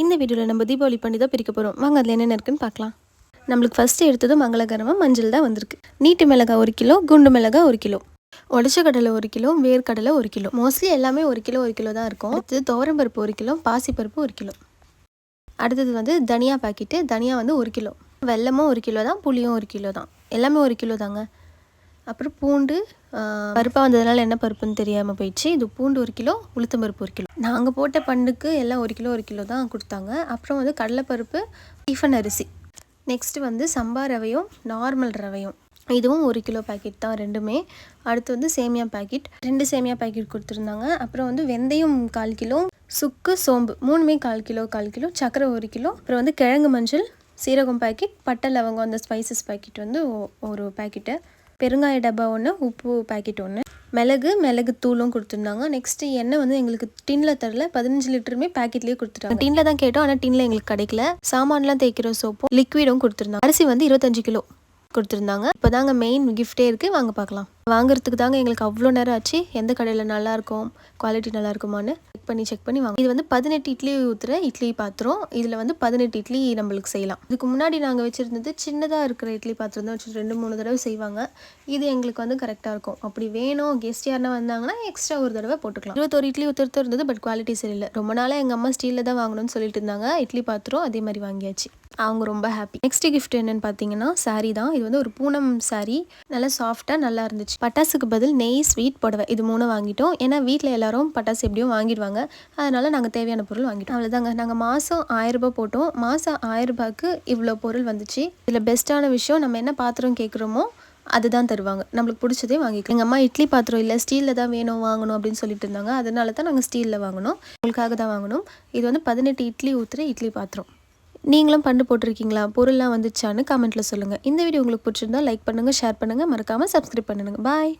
இந்த வீடியோவில் நம்ம தீபாவளி பண்ணி தான் பிரிக்க போகிறோம் வாங்க அதில் என்னென்ன இருக்குன்னு பார்க்கலாம். நம்மளுக்கு ஃபஸ்ட்டு எடுத்தது மங்களகரமாக மஞ்சள் தான் வந்திருக்கு. நீட்டு மிளகாய் ஒரு கிலோ குண்டு மிளகாய் ஒரு கிலோ. உடச்ச கடலை ஒரு கிலோ வேர்க்கடலை ஒரு கிலோ. மோஸ்ட்லி எல்லாமே ஒரு கிலோ ஒரு கிலோ தான் இருக்கும். அடுத்தது துவரம்பருப்பு ஒரு கிலோ பாசிப்பருப்பு ஒரு கிலோ. அடுத்தது வந்து தனியா பாக்கெட்டு தனியா வந்து ஒரு கிலோ. வெல்லமும் ஒரு கிலோ தான் புளியும் ஒரு கிலோ தான். எல்லாமே ஒரு கிலோ தாங்க. அப்புறம் பூண்டு பருப்பாக வந்ததுனால என்ன பருப்புன்னு தெரியாமல் போயிடுச்சு. இது பூண்டு ஒரு கிலோ உளுத்தம் பருப்பு ஒரு கிலோ. நாங்கள் போட்ட பண்ணுக்கு எல்லாம் ஒரு கிலோ ஒரு கிலோ தான் கொடுத்தாங்க. அப்புறம் வந்து கடலைப்பருப்பு டிஃபன் அரிசி. நெக்ஸ்ட்டு வந்து சம்பா ரவையும் நார்மல் ரவையும். இதுவும் ஒரு கிலோ பாக்கெட் தான் ரெண்டுமே. அடுத்து வந்து சேமியா பாக்கெட் ரெண்டு சேமியா பாக்கெட் கொடுத்துருந்தாங்க. அப்புறம் வந்து வெந்தயம் கால் கிலோ சுக்கு சோம்பு. மூணுமே கால் கிலோ கால் கிலோ. சர்க்கரை ஒரு கிலோ. அப்புறம் வந்து கிழங்கு மஞ்சள் சீரகம் பாக்கெட் பட்டை லவங்கம் அந்த ஸ்பைசஸ் பாக்கெட் வந்து ஒரு பாக்கெட்டு பெருங்காய டப்பா ஒன்று உப்பு பாக்கெட் ஒன்று மிளகு மிளகு தூளும் கொடுத்துருந்தாங்க. நெக்ஸ்ட்டு எண்ணெய் வந்து எங்களுக்கு டின்னில் தரல. பதினஞ்சு லிட்டருமே பேக்கெட்லேயே கொடுத்துட்டாங்க. டின்ல தான் கேட்டோம் ஆனால் டின்ல எங்களுக்கு கிடைக்கல. சாமான்லாம் தேய்க்கிற சோப்பும் லிக்விடும் கொடுத்துருந்தாங்க. அரிசி வந்து இருபத்தஞ்சு கிலோ. கொடுத்துருந்தாங்க. இப்போ தாங்க மெயின் கிஃப்டே இருக்குது வாங்க பார்க்கலாம். வாங்குறதுக்கு தாங்க எங்களுக்கு அவ்வளோ நேரம் ஆச்சு. எந்த கடையில் நல்லாயிருக்கும் குவாலிட்டி நல்லா இருக்குமான்னு செக் பண்ணி செக் பண்ணி வாங்க. இது வந்து பதினெட்டு இட்லி ஊற்றுற இட்லி பாத்திரம். இதில் வந்து பதினெட்டு இட்லி நம்மளுக்கு செய்யலாம். இதுக்கு முன்னாடி நாங்கள் வச்சுருந்தது சின்னதாக இருக்கிற இட்லி பாத்திரம் தான் வச்சு ரெண்டு மூணு தடவை செய்வாங்க. இது எங்களுக்கு வந்து கரெக்டாக இருக்கும். அப்படி வேணும். கெஸ்ட் யாருன்னா வந்தாங்கன்னா எக்ஸ்ட்ரா ஒரு தடவை போட்டுக்கலாம். இருபத்தொரு இட்லி ஊற்றுறது இருந்தது பட் குவாலிட்டி சரியில்லை. ரொம்ப நாளாக எங்கள் அம்மா ஸ்டீலில் தான் வாங்கணும்னு சொல்லிட்டு இருந்தாங்க. இட்லி பாத்திரம் அதே மாதிரி வாங்கியாச்சு. அவங்க ரொம்ப ஹாப்பி நெக்ஸ்ட் கிஃப்ட் என்னன்னு பார்த்தீங்கன்னா சாரீ தான். இது வந்து ஒரு பூனம் சாரீ நல்லா சாஃப்டாக நல்லா இருந்துச்சு. பட்டாசுக்கு பதில் நெய் ஸ்வீட் புடவை. இது மூணு வாங்கிட்டோம். ஏன்னா வீட்டில் எல்லாரும் பட்டாசு எப்படியும் வாங்கிடுவாங்க. அதனால நாங்கள் தேவையான பொருள் வாங்கிட்டோம். அவ்வளோதாங்க நாங்கள் மாதம் ஆயிரம் ரூபாய் போட்டோம். மாதம் ஆயிரம் ரூபாய்க்கு இவ்வளோ பொருள் வந்துச்சு. இதில் பெஸ்ட்டான விஷயம் நம்ம என்ன பாத்திரம் கேட்குறோமோ அதுதான் தருவாங்க. நம்மளுக்கு பிடிச்சதே வாங்கிக்கலாம். எங்கள் அம்மா இட்லி பாத்திரம் இல்லை ஸ்டீலில் தான் வேணும் வாங்கணும் அப்படின்னு சொல்லிட்டு இருந்தாங்க. அதனால தான் நாங்கள் ஸ்டீலில் வாங்கினோம். உங்களுக்காக தான் வாங்கினோம். இது வந்து பதினெட்டு இட்லி ஊற்றுற இட்லி பாத்திரம். நீங்களும் பண்டு போட்டிருக்கீங்களா? பொருள்லாம் வந்துச்சான்னு கமெண்ட்டில் சொல்லுங்கள் இந்த வீடியோ உங்களுக்கு பிடிச்சிருந்தா லைக் பண்ணுங்கள் ஷேர் பண்ணுங்கள் மறக்காமல் சப்ஸ்கிரைப் பண்ணுங்கள் பாய்